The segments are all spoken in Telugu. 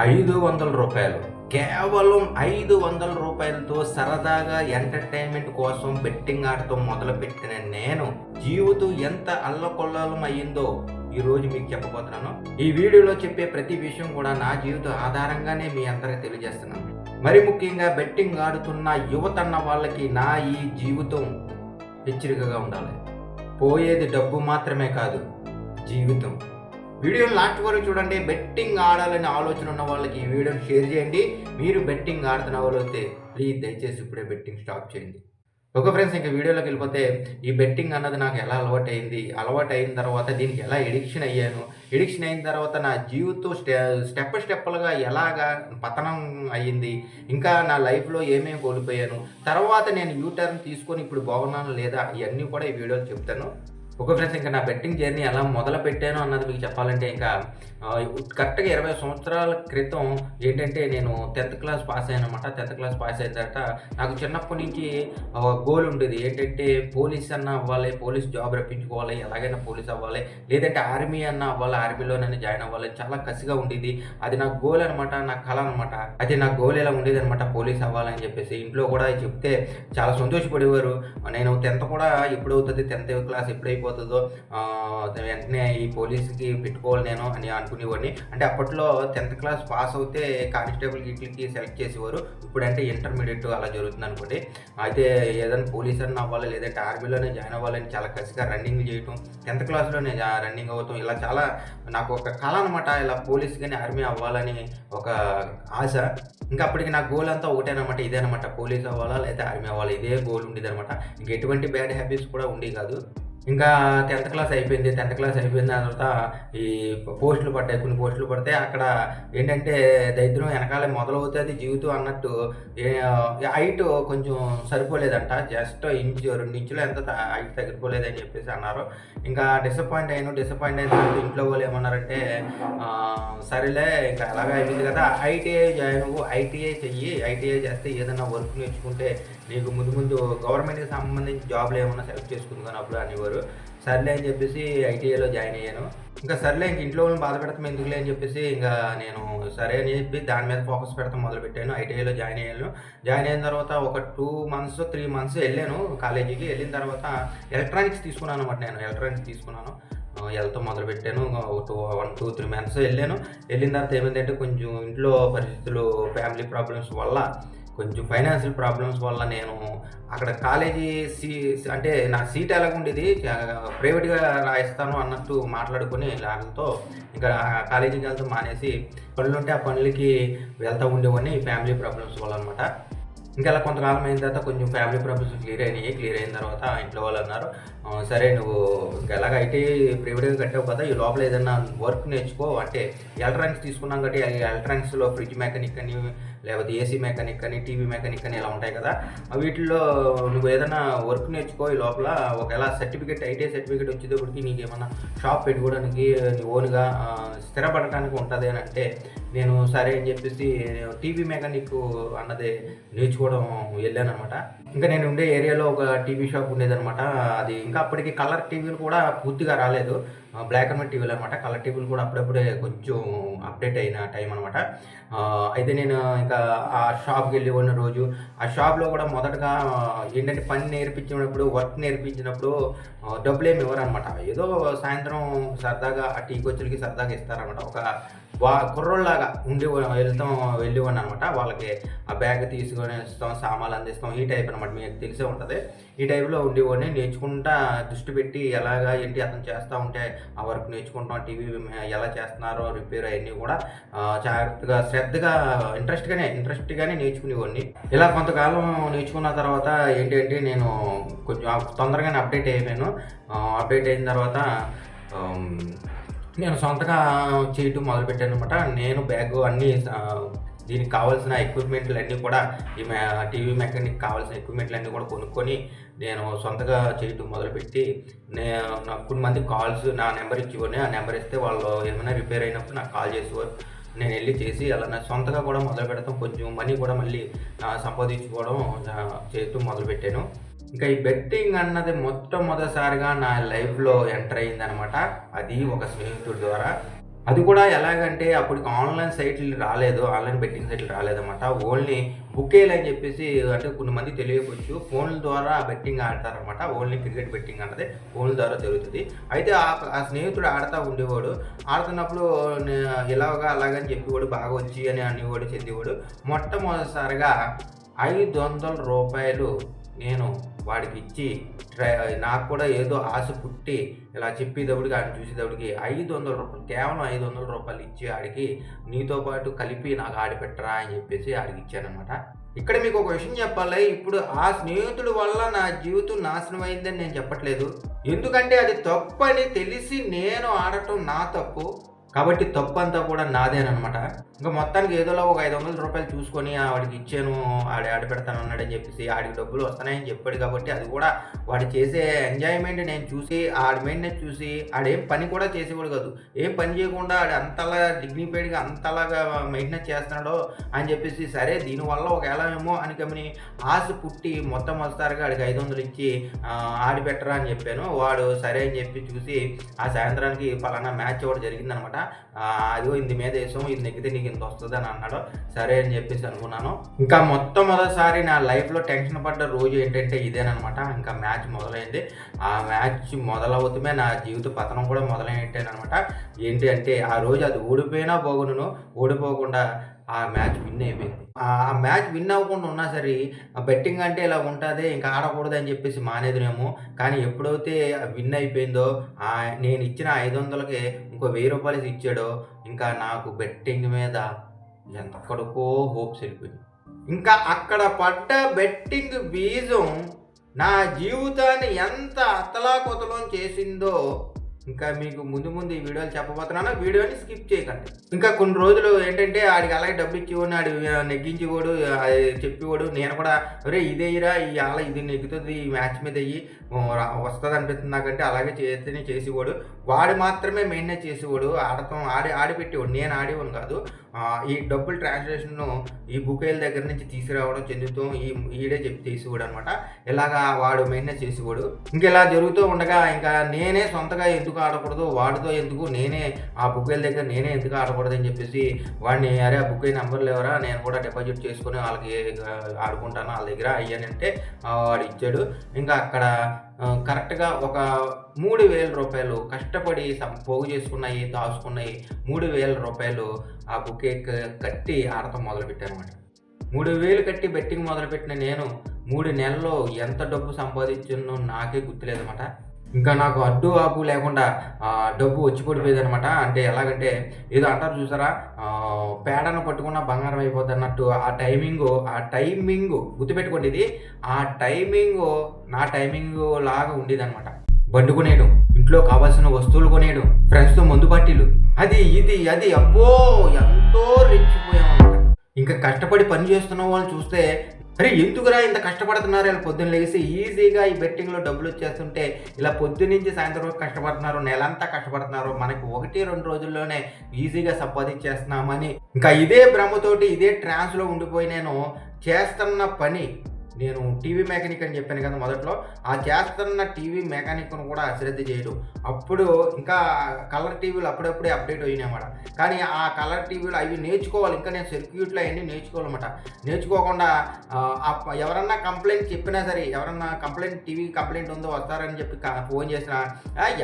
ఐదు వందల రూపాయలు. కేవలం ఐదు వందల రూపాయలతో సరదాగా ఎంటర్టైన్మెంట్ కోసం బెట్టింగ్ ఆడటం మొదలుపెట్టిన నేను జీవితం ఎంత అల్లకొల్లాలం అయ్యిందో ఈ రోజు మీకు చెప్పబోతున్నాను. ఈ వీడియోలో చెప్పే ప్రతి విషయం కూడా నా జీవిత ఆధారంగానే మీ అందరికి తెలియజేస్తున్నాను. మరి ముఖ్యంగా బెట్టింగ్ ఆడుతున్న యువతన్న వాళ్ళకి నా ఈ జీవితం హెచ్చరికగా ఉండాలి. పోయేది డబ్బు మాత్రమే కాదు జీవితం. వీడియో లాస్ట్ వరకు చూడండి. బెట్టింగ్ ఆడాలని ఆలోచన ఉన్న వాళ్ళకి ఈ వీడియోని షేర్ చేయండి. మీరు బెట్టింగ్ ఆడుతున్న వాళ్ళు అయితే ప్లీజ్ దయచేసి ఇప్పుడే బెట్టింగ్ స్టాప్ చేయండి. ఓకే ఫ్రెండ్స్ ఇంకా వీడియోలోకి వెళ్ళిపోతే ఈ బెట్టింగ్ అన్నది నాకు ఎలా అలవాటు అయింది అలవాటు అయిన తర్వాత దీనికి ఎలా ఎడిక్షన్ అయ్యాను? ఎడిక్షన్ అయిన తర్వాత నా జీవితం స్టె స్టెప్ స్టెప్లుగా ఎలాగా పతనం అయ్యింది? ఇంకా నా లైఫ్లో ఏమేమి కోల్పోయాను? తర్వాత నేను యూటర్న్ తీసుకొని ఇప్పుడు బాగున్నాను లేదా? ఇవన్నీ కూడా ఈ వీడియోలో చెప్తాను. ఓకే ఫ్రెండ్స్ ఇంకా నా బెట్టింగ్ జర్నీ ఎలా మొదలు పెట్టాను అన్నది మీకు చెప్పాలంటే ఇంకా కరెక్ట్గా ఇరవై సంవత్సరాల క్రితం ఏంటంటే నేను టెన్త్ క్లాస్ పాస్ అయ్యాను అనమాట టెన్త్ క్లాస్ పాస్ అయిన తర్వాత నాకు చిన్నప్పటి నుంచి గోల్ ఉండేది. ఏంటంటే పోలీస్ అన్న అవ్వాలి పోలీస్ జాబ్ రప్పించుకోవాలి ఎలాగైనా పోలీస్ అవ్వాలి లేదంటే ఆర్మీ అన్న అవ్వాలి ఆర్మీలోనైనా జాయిన్ అవ్వాలి. చాలా కసిగా ఉండేది. అది నా గోల్ అనమాట నా కళ అనమాట అది నా గోల్ ఎలా ఉండేది అనమాట పోలీస్ అవ్వాలని చెప్పేసి ఇంట్లో కూడా చెప్తే చాలా సంతోషపడేవారు. నేను టెన్త్ కూడా ఎప్పుడు అవుతుంది టెన్త్ క్లాస్ ఎప్పుడైతే అయిపోతుందో వెంటనే ఈ పోలీస్కి పెట్టుకోవాలి నేను అని అనుకునేవాడిని. అంటే అప్పట్లో టెన్త్ క్లాస్ పాస్ అవుతే కానిస్టేబుల్ గిట్లకి సెలెక్ట్ చేసేవారు. ఇప్పుడంటే ఇంటర్మీడియట్ అలా జరుగుతుంది అనుకోండి. అయితే ఏదైనా పోలీస్ అన్న అవ్వాలి లేదంటే ఆర్మీలోనే జాయిన్ అవ్వాలని చాలా కసిగా రన్నింగ్ చేయటం టెన్త్ క్లాస్లోనే రన్నింగ్ అవుతాం ఇలా చాలా నాకు ఒక కళ అనమాట ఇలా పోలీస్ కానీ ఆర్మీ అవ్వాలని ఒక ఆశ. ఇంకా అప్పటికి నా గోల్ అంతా ఒకటేనమాట ఇదేనమాట. పోలీస్ అవ్వాలా లేదా ఆర్మీ అవ్వాలి ఇదే గోల్ ఉండేది అనమాట ఇంక ఎటువంటి బ్యాడ్ హ్యాబిట్స్ కూడా ఉండేవి కాదు. ఇంకా టెన్త్ క్లాస్ అయిపోయింది. టెన్త్ క్లాస్ అయిపోయిన తర్వాత ఈ పోస్టులు పడ్డాయి. కొన్ని పోస్టులు పడితే అక్కడ ఏంటంటే దరిద్రం వెనకాలే మొదలవుతుంది జీవితం అన్నట్టు హైట్ కొంచెం సరిపోలేదంట. జస్ట్ ఇంచు రెండు ఇంచులు ఎంత హైట్ తగ్గిపోలేదని చెప్పేసి అన్నారు. ఇంకా డిసప్పాయింట్ అయ్యాను. డిసప్పాయింట్ అయిన తర్వాత ఇంట్లో వాళ్ళు ఏమన్నారంటే సరేలే ఇంకా అలాగే అయిపోయింది కదా. ఐటీఐ జాయిన్ అవ్వు. ఐటీఐ చెయ్యి. ఐటీఐ చేస్తే ఏదైనా వర్క్ నేర్చుకుంటే నీకు ముందు ముందు గవర్నమెంట్కి సంబంధించి జాబ్లు ఏమన్నా సెలెక్ట్ చేసుకుంది కానీ అప్పుడు అనేవారు. సర్లే అని చెప్పేసి ఐటీఐలో జాయిన్ అయ్యాను. ఇంకా సర్లే ఇంక ఇంట్లో వాళ్ళని బాధ పెడతాం ఎందుకులే అని చెప్పేసి ఇంకా నేను సరే అని చెప్పి దాని మీద ఫోకస్ పెడతాం మొదలు పెట్టాను ఐటీఐలో జాయిన్ అయ్యాను. జాయిన్ అయిన తర్వాత ఒక టూ మంత్స్ త్రీ మంత్స్ వెళ్ళాను కాలేజీకి. వెళ్ళిన తర్వాత ఎలక్ట్రానిక్స్ తీసుకున్నాను అనమాట నేను. ఎలక్ట్రానిక్స్ తీసుకున్నాను. వెళ్తా మొదలు పెట్టాను ఒక two one two three months వెళ్ళాను. వెళ్ళిన తర్వాత ఏమైందంటే కొంచెం ఇంట్లో పరిస్థితులు ఫ్యామిలీ ప్రాబ్లమ్స్ వల్ల కొంచెం ఫైనాన్షియల్ ప్రాబ్లమ్స్ వల్ల నేను అక్కడ కాలేజీ సీ అంటే నా సీట్ ఎలాగుండేది ప్రైవేట్గా రాయిస్తాను అన్నట్టు మాట్లాడుకుని వాళ్ళతో ఇంకా కాలేజీకి వెళ్తా మానేసి పనులు ఉంటే ఆ పనులకి వెళ్తూ ఉండేవన్నీ ఫ్యామిలీ ప్రాబ్లమ్స్ వల్ల అనమాట ఇంకా అలా కొంతకాలం అయిన తర్వాత కొంచెం ఫ్యామిలీ ప్రాబ్లమ్స్ క్లియర్ అయినాయి క్లియర్ అయిన తర్వాత ఇంట్లో వాళ్ళు అన్నారు సరే నువ్వు ఇంకా ఎలాగ అయితే ప్రైవేట్గా కట్టావు కదా ఈ లోపల ఏదైనా వర్క్ నేర్చుకో అంటే ఎలక్ట్రానిక్స్ తీసుకున్నాం కాబట్టి ఎలక్ట్రానిక్స్లో ఫ్రిడ్జ్ మెకానిక్ అని లేకపోతే ఏసీ మెకానిక్ అని టీవీ మెకానిక్ అని ఇలా ఉంటాయి కదా. వీటిల్లో నువ్వు ఏదైనా వర్క్ నేర్చుకో ఈ లోపల ఒకవేళ సర్టిఫికేట్ ఐటీఐ సర్టిఫికేట్ వచ్చేటప్పటికి నీకు ఏమన్నా షాప్ పెట్టుకోవడానికి నీ ఓన్గా స్థిరపడటానికి ఉంటుంది అని అంటే నేను సరే అని చెప్పేసి టీవీ మెకానిక్ అన్నది నేర్చుకోవడం వెళ్ళాను అనమాట ఇంకా నేను ఉండే ఏరియాలో ఒక టీవీ షాప్ ఉండేదనమాట అది ఇంకా అప్పటికి కలర్ టీవీలు కూడా పూర్తిగా రాలేదు. బ్లాక్ అండ్ వైట్ టీవీలు అనమాట కలర్ టీవీలు కూడా అప్పుడప్పుడే కొంచెం అప్డేట్ అయిన టైం అనమాట అయితే నేను ఇంకా ఆ షాప్కి వెళ్ళి ఉన్న రోజు ఆ షాప్లో కూడా మొదటగా ఏంటంటే పని నేర్పించినప్పుడు వర్క్ నేర్పించినప్పుడు డబ్బులు ఏమి ఇవ్వరు అనమాట ఏదో సాయంత్రం సరదాగా ఆ టీ కొచ్చులకి సరదాగా ఇస్తారనమాట ఒక వా కుర్రోళ్ళలాగా ఉండి వెళ్తాం వెళ్ళివ్వండి అనమాట. వాళ్ళకి ఆ బ్యాగ్ తీసుకొని ఇస్తాం సామాన్లు అందిస్తాం ఈ టైప్ అనమాట. మీకు తెలిసే ఉంటుంది. ఈ టైప్లో ఉండేవాడిని. నేర్చుకుంటా దృష్టి పెట్టి ఎలాగా ఏంటి అతను చేస్తూ ఉంటే ఆ వర్క్ నేర్చుకుంటాం టీవీ ఎలా చేస్తున్నారో రిపేర్ అవన్నీ కూడా జాగ్రత్తగా శ్రద్ధగా ఇంట్రెస్ట్గానే ఇంట్రెస్ట్గానే నేర్చుకునేవాడిని. ఇలా కొంతకాలం నేర్చుకున్న తర్వాత ఏంటి అంటే నేను కొంచెం తొందరగానే అప్డేట్ అయిపోయాను. అప్డేట్ అయిన తర్వాత నేను సొంతగా చేయటం మొదలుపెట్టాను అనమాట నేను బ్యాగ్ అన్నీ దీనికి కావాల్సిన ఎక్విప్మెంట్లు అన్నీ కూడా ఈ టీవీ మెకానిక్ కావాల్సిన ఎక్విప్మెంట్లు అన్నీ కూడా కొనుక్కొని నేను సొంతగా చేయటం మొదలుపెట్టి నేను నాకు కొన్ని మంది కాల్స్ నా నెంబర్ ఇచ్చేవాడిని. ఆ నెంబర్ ఇస్తే వాళ్ళు ఏమైనా రిపేర్ అయినప్పుడు నాకు కాల్ చేసేవారు. నేను వెళ్ళి చేసి అలా నా సొంతగా కూడా మొదలు పెడతాం కొంచెం మనీ కూడా మళ్ళీ సంపాదించుకోవడం చేస్తూ చేయటం మొదలుపెట్టాను. ఇంకా ఈ బెట్టింగ్ అన్నది మొట్టమొదటిసారిగా నా లైఫ్లో ఎంటర్ అయిందనమాట అది ఒక స్నేహితుడి ద్వారా. అది కూడా ఎలాగంటే అప్పటికి ఆన్లైన్ సైట్లు రాలేదు ఆన్లైన్ బెట్టింగ్ సైట్లు రాలేదన్నమాట ఓన్లీ బుకేలు అని చెప్పేసి అంటే కొన్ని మంది ఫోన్ల ద్వారా బెట్టింగ్ ఆడతారనమాట. ఓన్లీ క్రికెట్ బెట్టింగ్ అన్నది ఫోన్ల ద్వారా జరుగుతుంది. అయితే ఆ స్నేహితుడు ఆడుతూ ఉండేవాడు. ఆడుతున్నప్పుడు నే- ఇలాగా అలాగని చెప్పేవాడు బాగా వచ్చి అని అనేవాడు చెందేవాడు. మొట్టమొదటిసారిగా ఐదు వందల రూపాయలు నేను వాడికి ఇచ్చి ట్రై నాకు కూడా ఏదో ఆశ పుట్టి ఇలా చెప్పేటప్పటికి ఆయన చూసేటప్పటికి ఐదు వందల రూపాయలు కేవలం ఐదు వందల రూపాయలు ఇచ్చి ఆడికి నీతో పాటు కలిపి నాకు ఆడిపెట్టరా అని చెప్పేసి ఆడికి ఇచ్చానమాట ఇక్కడ మీకు ఒక విషయం చెప్పాలి ఇప్పుడు ఆ స్నేహితుడి వల్ల నా జీవితం నాశనం అయిందని నేను చెప్పట్లేదు. ఎందుకంటే అది తప్పు అని తెలిసి నేను ఆడటం నా తప్పు. కాబట్టి తప్పు అంతా కూడా నాదేనమాట ఇంకా మొత్తానికి ఏదోలో ఒక ఐదు వందల రూపాయలు చూసుకొని వాడికి ఇచ్చాను ఆడి ఆడ పెడతాను అన్నాడని చెప్పేసి ఆడికి డబ్బులు వస్తున్నాయని చెప్పాడు కాబట్టి అది కూడా వాడు చేసే ఎంజాయ్మెంట్ నేను చూసి ఆడి మెయింటెనెన్స్ చూసి ఆడేం పని కూడా చేసేవాడు కాదు. ఏం పని చేయకుండా ఆడు అంతలా డిగ్నిఫైడ్గా అంతలాగా మెయింటెనెన్స్ చేస్తున్నాడో అని చెప్పేసి సరే దీనివల్ల ఒకవేళ ఏమో అని కమని ఆశ పుట్టి మొత్తం వస్తారుగా ఆడికి ఐదు వందలు ఇచ్చి ఆడి పెట్టరా అని చెప్పాను. వాడు సరే అని చెప్పి చూసి ఆ సాయంత్రానికి పలానా మ్యాచ్ ఒకటి జరిగిందనమాట అదిగో ఇంది మీద వేసాం ఇది నెగ్గితే నీకు ఇంత వస్తుంది అని అన్నాడు. సరే అని చెప్పేసి అనుకున్నాను. ఇంకా మొట్టమొదటిసారి నా లైఫ్లో టెన్షన్ పడ్డ రోజు ఏంటంటే ఇదేనమాట ఇంకా మ్యాచ్ మొదలైంది. ఆ మ్యాచ్ మొదలవుతమే నా జీవిత పతనం కూడా మొదలైనట్టేనమాట ఏంటి అంటే ఆ రోజు అది ఓడిపోయినా బాగును ఓడిపోకుండా ఆ మ్యాచ్ విన్ అయిపోయింది. ఆ మ్యాచ్ విన్ అవ్వకుండా ఉన్నా సరే బెట్టింగ్ అంటే ఇలా ఉంటుంది ఇంకా ఆడకూడదు అని చెప్పేసి మానేదినేమో. కానీ ఎప్పుడైతే విన్ అయిపోయిందో ఆ నేను ఇచ్చిన ఐదు వందలకి ఇంకో వెయ్యి రూపాయలు ఇచ్చాడో ఇంకా నాకు బెట్టింగ్ మీద ఎక్కడికో హోప్స్ వెళ్ళిపోయింది ఇంకా అక్కడ పడ్డ బెట్టింగ్ బీజం నా జీవితాన్ని ఎంత అతలాకుతలం చేసిందో ఇంకా మీకు ముందు ముందు ఈ వీడియోలు చెప్పబోతున్నాను. వీడియోని స్కిప్ చేయకండి. ఇంకా కొన్ని రోజులు ఏంటంటే ఆడికి అలాగే డబ్బు ఇచ్చేవాడు ఆడి నెగ్గించేవాడు అది చెప్పేవాడు. నేను కూడా ఒరే ఇదేయిరా ఈ అలా ఇది నెగ్గుతుంది ఈ మ్యాచ్ మీద అయ్యి వస్తుంది అనిపిస్తుంది నాకంటే అలాగే చేస్తేనే చేసేవాడు. వాడు మాత్రమే మెయింటైన్ చేసేవాడు. ఆడతాం ఆడి ఆడిపెట్టేవాడు. నేను ఆడేవాడు కాదు. ఈ డబ్బులు ట్రాన్స్లేషన్ను ఈ బుకేల దగ్గర నుంచి తీసుకురావడం చెందుతాం ఈ ఈడే చెప్పి తీసేవాడు అనమాట ఇలాగా వాడు మెయింటైన్ చేసేవాడు. ఇంకా ఇలా జరుగుతూ ఉండగా ఇంకా నేనే సొంతగా ఎందుకు ఆడకూడదు? వాడితో ఎందుకు నేనే ఆ బుకేల దగ్గర నేనే ఎందుకు ఆడకూడదు అని చెప్పేసి వాడిని అరే ఆ బుక్ నెంబర్ లేవరా? నేను కూడా డిపాజిట్ చేసుకుని వాళ్ళకి ఆడుకుంటాను. వాళ్ళ దగ్గర అయ్యానంటే వాడు ఇచ్చాడు. ఇంకా అక్కడ కరెక్ట్గా ఒక మూడు వేల రూపాయలు కష్టపడి పోగు చేసుకున్నాయి దాచుకున్నాయి మూడు వేల రూపాయలు ఆ బుకే కట్టి ఆడటం మొదలుపెట్టాను మూడు వేలు కట్టి బెట్టింగ్ మొదలుపెట్టిన నేను మూడు నెలల్లో ఎంత డబ్బు సంపాదించున్నో నాకే గుర్తులేదన్నమాట. ఇంకా నాకు అడ్డు ఆపు లేకుండా డబ్బు వచ్చి పడిపోయేది అనమాట అంటే ఎలాగంటే ఏదో అంటారు చూసారా పేడను పట్టుకున్న బంగారం అయిపోద్ది అన్నట్టు. ఆ టైమింగ్ ఆ టైమింగ్ గుర్తుపెట్టుకోండి ఇది. ఆ టైమింగ్ నా టైమింగ్ లాగా ఉండేది అనమాట బండి కొనేయడం ఇంట్లో కావాల్సిన వస్తువులు కొనేయడం ఫ్రెండ్స్తో మందు పట్టీలు. అది ఇది అది అబ్బో ఎంతో రెచ్చిపోయామన్నమాట. ఇంకా కష్టపడి పని చేస్తున్న వాళ్ళు చూస్తే అరే ఎందుకురా ఇంత కష్టపడుతున్నారు ఇలా పొద్దున్న లేసి ఈజీగా ఈ బెట్టింగ్లో డబ్బులు వచ్చేస్తుంటే ఇలా పొద్దున్న నుంచి సాయంత్రం వరకు కష్టపడుతున్నారు నెలంతా కష్టపడుతున్నారు మనకి ఒకటి రెండు రోజుల్లోనే ఈజీగా సంపాదించేస్తున్నామని. ఇంకా ఇదే భ్రమతోటి ఇదే ట్రాన్స్లో ఉండిపోయి నేను చేస్తున్న పని నేను టీవీ మెకానిక్ అని చెప్పాను కదా మొదట్లో ఆ చేస్తున్న టీవీ మెకానిక్ను కూడా అశ్రద్ధ చేయడు. అప్పుడు ఇంకా కలర్ టీవీలు అప్పుడప్పుడే అప్డేట్ అయినాయన్నమాట. కానీ ఆ కలర్ టీవీలు అవి నేర్చుకోవాలి. ఇంకా నేను సర్క్యూట్లు అవన్నీ నేర్చుకోవాలన్నమాట. నేర్చుకోకుండా ఎవరన్నా కంప్లైంట్ చెప్పినా సరే ఎవరన్నా కంప్లైంట్ టీవీ కంప్లైంట్ ఉందో వస్తారని చెప్పి ఫోన్ చేసినా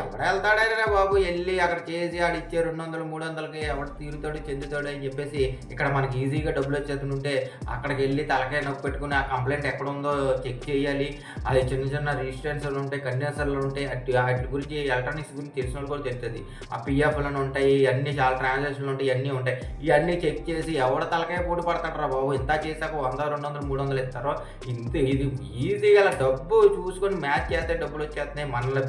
ఎవడ ఎవడు బాబు? వెళ్ళి అక్కడ చేసి ఆడు ఇచ్చే రెండు వందలు మూడు వందలకి ఎవడు తీరుతాడు చెందుతాడు అని చెప్పేసి ఇక్కడ మనకి ఈజీగా డబ్బులు వచ్చేస్తుంటే అక్కడికి వెళ్ళి తలకాయ నొప్పి పెట్టుకుని ఆ కంప్లైంట్ ఎక్కడుందో చెక్ చేయాలి. అది చిన్న చిన్న రిజిస్టెన్సర్లు ఉంటాయి కన్యాసర్లు ఉంటాయి అటు వాటి గురించి ఎలక్ట్రానిక్స్ గురించి తెలిసిన వాళ్ళు కూడా తెలుస్తుంది. ఆ పిఎఫ్లను ఉంటాయి అన్ని చాలా ట్రాన్సాక్షన్లు ఉంటాయి ఇవన్నీ ఉంటాయి. ఇవన్నీ చెక్ చేసి ఎవడ తలకాయ పోటీ పడతాడరా బాబు? ఇంత చేశాక వంద రెండు వందలు మూడు వందలు ఇస్తారో? ఇంత ఇది ఈజీగా డబ్బు చూసుకొని మ్యాచ్ చేస్తే డబ్బులు వచ్చేస్తున్నాయి. మనల్ని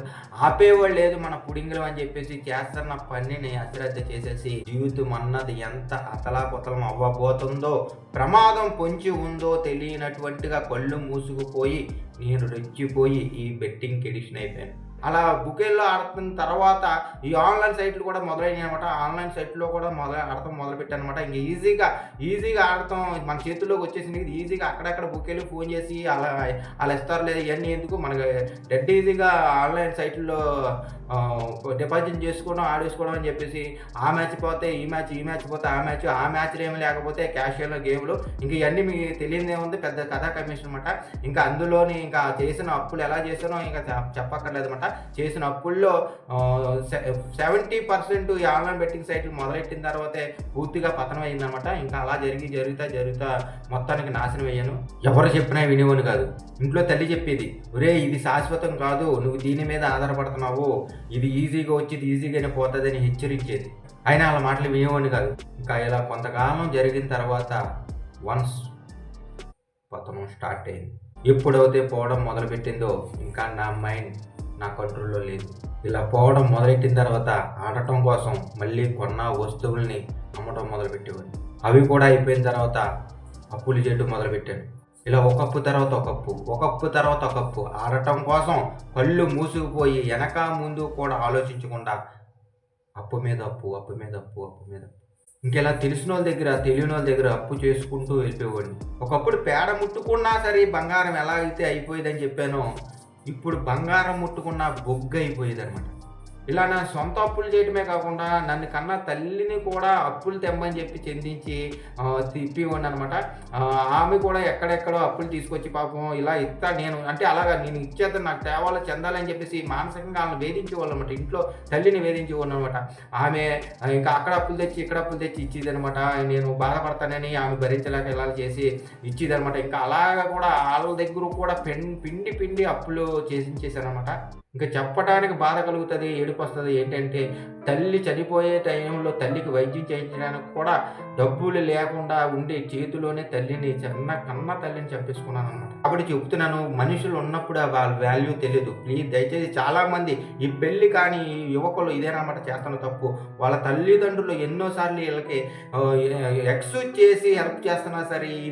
ఆపేవాళ్ళు లేదు మన పుడింగులు అని చెప్పేసి చేస్తున్న పనిని అశ్రద్ధ చేసేసి జీవితం అన్నది ఎంత అతలాకుతలం అవ్వబోతుందో ప్రమాదం పొంచి ఉందో తెలియనటువంటిగా కళ్ళు మూసుకుపోయి నేను రెచ్చిపోయి ఈ బెట్టింగ్కి ఎడిషన్ అయిపోయాను. అలా బుకేల్లో ఆడుతున్న తర్వాత ఈ ఆన్లైన్ సైట్లు కూడా మొదలైనాయి అనమాట ఆన్లైన్ సైట్లో కూడా మొదలు ఆడటం మొదలుపెట్టాను అనమాట ఇంకా ఈజీగా ఈజీగా ఆడటం మన చేతుల్లోకి వచ్చేసింది ఈజీగా. అక్కడక్కడ బుకేలు ఫోన్ చేసి అలా అలా ఇస్తారు లేదు ఇవన్నీ ఎందుకు? మనకి డెడ్ ఈజీగా ఆన్లైన్ సైట్లో డిపాజిట్ చేసుకోవడం ఆడేసుకోవడం అని చెప్పేసి ఆ మ్యాచ్ పోతే ఈ మ్యాచ్ ఈ మ్యాచ్ పోతే ఆ మ్యాచ్ ఆ మ్యాచ్లు ఏమి లేకపోతే క్యాషియర్లో గేమ్లు. ఇంకా ఇవన్నీ మీకు తెలియదే ఉంది పెద్ద కథా కమిషన్ అనమాట ఇంకా అందులోని ఇంకా చేసిన అప్పులు ఎలా చేసానో ఇంకా చెప్పక్కర్లేదు అనమాట చేసిన అప్పుల్లో సెవెంటీ పర్సెంట్ ఈ ఆన్లైన్ బెట్టింగ్ సైట్లు మొదలెట్టిన తర్వాతే పూర్తిగా పతనం అయిందనమాట ఇంకా అలా జరిగి జరుగుతా జరుగుతా మొత్తానికి నాశనం అయ్యాను. ఎవరు చెప్పినా వినేవాడు కాదు. ఇంట్లో తల్లి చెప్పేది ఒరే ఇది శాశ్వతం కాదు నువ్వు దీని మీద ఆధారపడుతున్నావు ఇది ఈజీగా వచ్చి ఈజీగానే పోతుందని హెచ్చరించేది. అయినా వాళ్ళ మాటలు వినేవాడిని కాదు. ఇంకా ఇలా కొంతకాలం జరిగిన తర్వాత వన్స్ పతనం స్టార్ట్ అయింది. ఎప్పుడైతే పోవడం మొదలుపెట్టిందో ఇంకా నా మైండ్ నా కంట్రోల్లో లేదు. ఇలా పోవడం మొదలెట్టిన తర్వాత ఆడటం కోసం మళ్ళీ కొన్న వస్తువుల్ని అమ్మటం మొదలుపెట్టేవాడిని. అవి కూడా అయిపోయిన తర్వాత అప్పులు చేయడం మొదలుపెట్టాను. ఇలా ఒకప్పు తర్వాత ఒక కప్పు ఒక తర్వాత ఒక కప్పు ఆడటం కోసం కళ్ళు మూసుకుపోయి వెనక ముందు కూడా ఆలోచించకుండా అప్పు మీద అప్పు అప్పు మీద అప్పు అప్పు మీద ఇంకెలా తెలిసిన వాళ్ళ దగ్గర తెలియని వాళ్ళ దగ్గర అప్పు చేసుకుంటూ వెళ్ళిపోయేవాడిని. ఒకప్పుడు పేడ ముట్టుకున్నా సరే బంగారం ఎలా అయితే అయిపోయేదని చెప్పానో ఇప్పుడు బంగారం ముట్టుకున్న బొగ్గు అయిపోయేది అనమాట ఇలా నా సొంత అప్పులు చేయడమే కాకుండా నన్ను కన్నా తల్లిని కూడా అప్పులు తెమ్మని చెప్పి చెందించి తిప్పివ్వండి అనమాట ఆమె కూడా ఎక్కడెక్కడో అప్పులు తీసుకొచ్చి పాపం ఇలా ఇస్తా నేను అంటే అలాగా నేను ఇచ్చేత నాకు తేవాలో చెందాలని చెప్పేసి మానసికంగా వాళ్ళని వేధించేవాళ్ళు అనమాట ఇంట్లో తల్లిని వేధించేవాళ్ళు అనమాట ఆమె ఇంకా అక్కడ అప్పులు తెచ్చి ఇక్కడ అప్పులు తెచ్చి ఇచ్చేది అనమాట నేను బాధపడతానని ఆమె భరించలేక ఇలా చేసి ఇచ్చేది అనమాట ఇంకా అలాగా కూడా వాళ్ళ దగ్గర కూడా పిండి పిండి అప్పులు చేసి అనమాట ఇంకా చెప్పడానికి బాధ కలుగుతుంది ఏడుపు వస్తుంది ఏంటంటే తల్లి చనిపోయే టైంలో తల్లికి వైద్యం చేయించడానికి కూడా డబ్బులు లేకుండా ఉండే చేతిలోనే తల్లిని చిన్న కన్న తల్లిని చంపేసుకున్నాను అనమాట కాబట్టి చెప్తున్నాను మనుషులు ఉన్నప్పుడు వాళ్ళ వాల్యూ తెలియదు ప్లీజ్ దయచేసి చాలామంది ఈ పెళ్ళి కానీ ఈ యువకులు ఇదేనమాట చేస్తున్న తప్పు. వాళ్ళ తల్లిదండ్రులు ఎన్నోసార్లు వీళ్ళకి ఎక్స్క్యూజ్ చేసి హెల్ప్ చేస్తున్నా సరే ఈ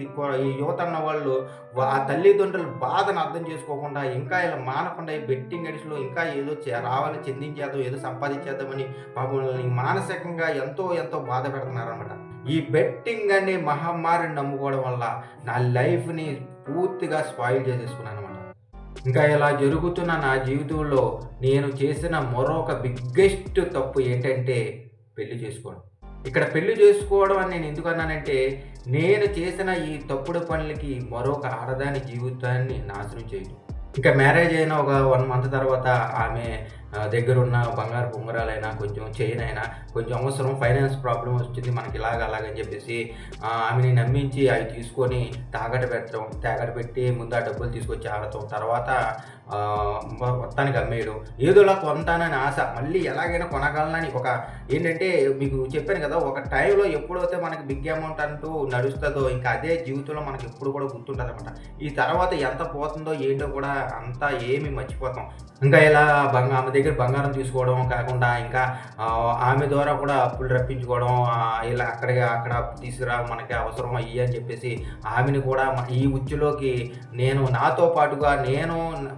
ఈ యువత అన్న వాళ్ళు ఆ తల్లిదండ్రుల బాధను అర్థం చేసుకోకుండా ఇంకా ఇలా మానకుండా ఈ బెట్టింగ్ అడిషన్లో ఇంకా ఏదో రావాలి చెందించేద్దాం ఏదో సంపాదించేద్దామని మమ్మల్ని మానసికంగా ఎంతో ఎంతో బాధ పెడుతున్నారనమాట ఈ బెట్టింగ్ అనే మహమ్మారిని నమ్ముకోవడం వల్ల నా లైఫ్ని పూర్తిగా స్పాయిల్ చేసేసుకున్నాను అనమాట ఇంకా ఇలా జరుగుతున్న నా జీవితంలో నేను చేసిన మరొక బిగ్గెస్ట్ తప్పు ఏంటంటే పెళ్ళి చేసుకోవడం. ఇక్కడ పెళ్ళి చేసుకోవడం అని నేను ఎందుకు అన్నానంటే నేను చేసిన ఈ తప్పుడు పనులకి మరొక ఆడదాని జీవితాన్ని నాశనం చేయడం. ఇంకా మ్యారేజ్ అయిన ఒక వన్ మంత్ తర్వాత ఆమె దగ్గరున్న బంగారు ఉంగరాలైనా కొంచెం చైన్ అయినా కొంచెం అవసరం ఫైనాన్స్ ప్రాబ్లం వచ్చింది మనకి ఇలాగ అలాగని చెప్పేసి ఆమెని నమ్మించి అవి తీసుకొని తాగట పెట్టడం తాగట పెట్టి ముందు ఆ డబ్బులు తీసుకొచ్చి ఆడటం తర్వాత మొత్తానికి అమ్మేయడం ఏదోలా కొంటానని ఆశ. మళ్ళీ ఎలాగైనా కొనగలనని ఒక ఏంటంటే మీకు చెప్పాను కదా ఒక టైంలో ఎప్పుడైతే మనకి బిగ్ అమౌంట్ అంటూ నడుస్తుందో ఇంకా అదే జీవితంలో మనకి ఎప్పుడు కూడా గుర్తుంటుంది అనమాట ఈ తర్వాత ఎంత పోతుందో ఏంటో కూడా అంతా ఏమి మర్చిపోతాం. ఇంకా ఇలా బంగా ఆమె దగ్గర బంగారం తీసుకోవడం కాకుండా ఇంకా ఆమె ద్వారా కూడా అప్పులు రప్పించుకోవడం ఇలా అక్కడికి అక్కడ అప్పు తీసుకురా మనకి అవసరం అయ్యి అని చెప్పేసి ఆమెను కూడా ఈ ఉచ్చులోకి నేను నాతో పాటుగా నేను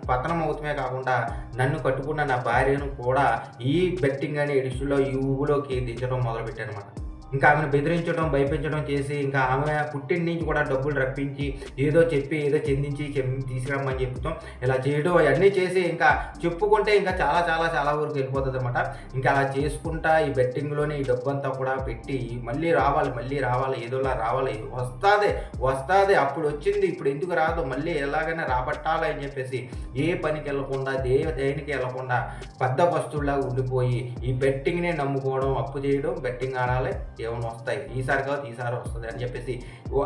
పతనం అవుతమే కాకుండా నన్ను కట్టుకున్న నా భార్యను కూడా ఈ బెట్టింగ్ అనే ఇష్యూలో ఈ ఊబులోకి దించడం మొదలుపెట్టాను అనమాట ఇంకా ఆమెను బెదిరించడం భయపించడం చేసి ఇంకా ఆమె పుట్టిన నుంచి కూడా డబ్బులు రప్పించి ఏదో చెప్పి ఏదో చెందించి తీసుకురమ్మని చెప్తాం. ఇలా చేయడం అవన్నీ చేసి ఇంకా చెప్పుకుంటే ఇంకా చాలా చాలా చాలా వరకు వెళ్ళిపోతుంది అనమాట ఇంకా అలా చేసుకుంటా ఈ బెట్టింగ్లోనే ఈ డబ్బు అంతా కూడా పెట్టి మళ్ళీ రావాలి మళ్ళీ రావాలి ఏదోలా రావాలి. వస్తాదే వస్తాదే అప్పుడు వచ్చింది ఇప్పుడు ఎందుకు రాదు మళ్ళీ ఎలాగైనా రాబట్టాలి అని చెప్పేసి ఏ పనికి వెళ్ళకుండా దే దేనికి వెళ్ళకుండా పెద్ద వస్తువులాగా ఉండిపోయి ఈ బెట్టింగ్నే నమ్ముకోవడం అప్పు చేయడం బెట్టింగ్ ఆడాలి. ఏమైనా వస్తాయి? ఈసారి కాదు ఈసారి వస్తుంది అని చెప్పేసి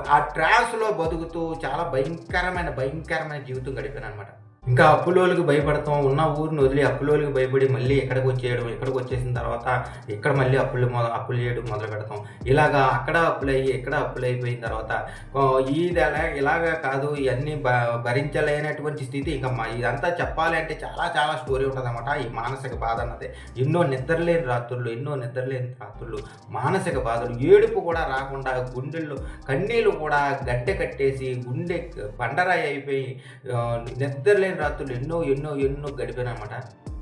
ఆ ట్రాన్స్లో బతుకుతూ చాలా భయంకరమైన భయంకరమైన జీవితం గడిపాను అనమాట ఇంకా అప్పులోళ్ళకి భయపడతాం ఉన్న ఊరిని వదిలి అప్పులోళ్ళకి భయపడి మళ్ళీ ఎక్కడికి వచ్చేయడం ఎక్కడికి వచ్చేసిన తర్వాత ఇక్కడ మళ్ళీ అప్పులు అప్పులు చేయడం మొదలు పెడతాం. ఇలాగా అక్కడ అప్పులయ్యి ఎక్కడ ఇక్కడ అప్పులు అయిపోయిన తర్వాత ఆ, ఇది అలా ఇలాగా కాదు ఇవన్నీ భ భరించలేనటువంటి స్థితి. ఇంకా మా ఇదంతా చెప్పాలి అంటే చాలా చాలా స్టోరీ ఉంటుంది ఈ మానసిక బాధ అన్నది. ఎన్నో నిద్రలేని రాత్రులు ఎన్నో నిద్రలేని రాత్రులు మానసిక బాధలు ఏడుపు కూడా రాకుండా గుండెల్లో కన్నీళ్ళు కూడా గడ్డ కట్టేసి గుండె బండరాయి అయిపోయి నిద్రలేని తెలియని రాత్రులు ఎన్నో ఎన్నో ఎన్నో గడిపాను అనమాట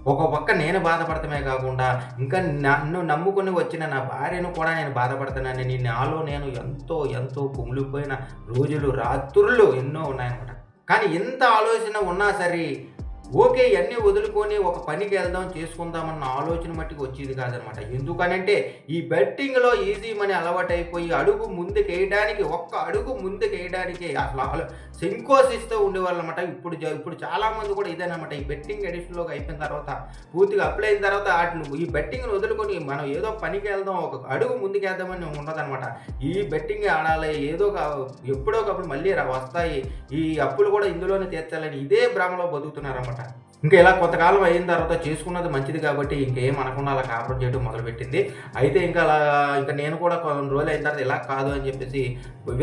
ఒక పక్క నేను బాధపడటమే కాకుండా ఇంకా నన్ను నమ్ముకుని వచ్చిన నా భార్యను కూడా నేను బాధపడుతున్నానని నాలో నేను ఎంతో ఎంతో కుమిలిపోయిన రోజులు రాత్రులు ఎన్నో ఉన్నాయన్నమాట. కానీ ఎంత ఆలోచన ఉన్నా సరే ఓకే ఇవన్నీ వదులుకొని ఒక పనికి వెళ్దాం చేసుకుందామన్న ఆలోచన మట్టికి వచ్చేది కాదనమాట. ఎందుకనంటే ఈ బెట్టింగ్లో ఈజీ మనీ అలవాటు అయిపోయి అడుగు ముందుకు వేయడానికి ఒక్క అడుగు ముందుకు వేయడానికి అసలు ఆలో- సింకోసిస్తూ ఉండేవాళ్ళనమాట. ఇప్పుడు ఇప్పుడు చాలా మంది కూడా ఇదేనమాట. ఈ బెట్టింగ్ ఎడిషన్లోకి అయిపోయిన తర్వాత పూర్తిగా అప్లై అయిన తర్వాత వాటిని ఈ బెట్టింగ్ని వదులుకొని మనం ఏదో పనికి వెళ్దాం ఒక అడుగు ముందుకు వేద్దామని ఉండదనమాట. ఈ బెట్టింగ్ ఆడాలి ఏదో ఒక ఎప్పుడో ఒకప్పుడు మళ్ళీ వస్తాయి. ఈ అప్పులు కూడా ఇందులోనే తీర్చాలని ఇదే భ్రమలో బతుకుతున్నారన్నమాట Bye. ఇంకా ఇలా కొంతకాలం అయిన తర్వాత చేసుకున్నది మంచిది కాబట్టి ఇంకేం అనకుండా అలా కాపురం చేయడం మొదలుపెట్టింది. అయితే ఇంకా అలా ఇంకా నేను కూడా కొన్ని రోజులు అయిన తర్వాత ఇలా కాదు అని చెప్పేసి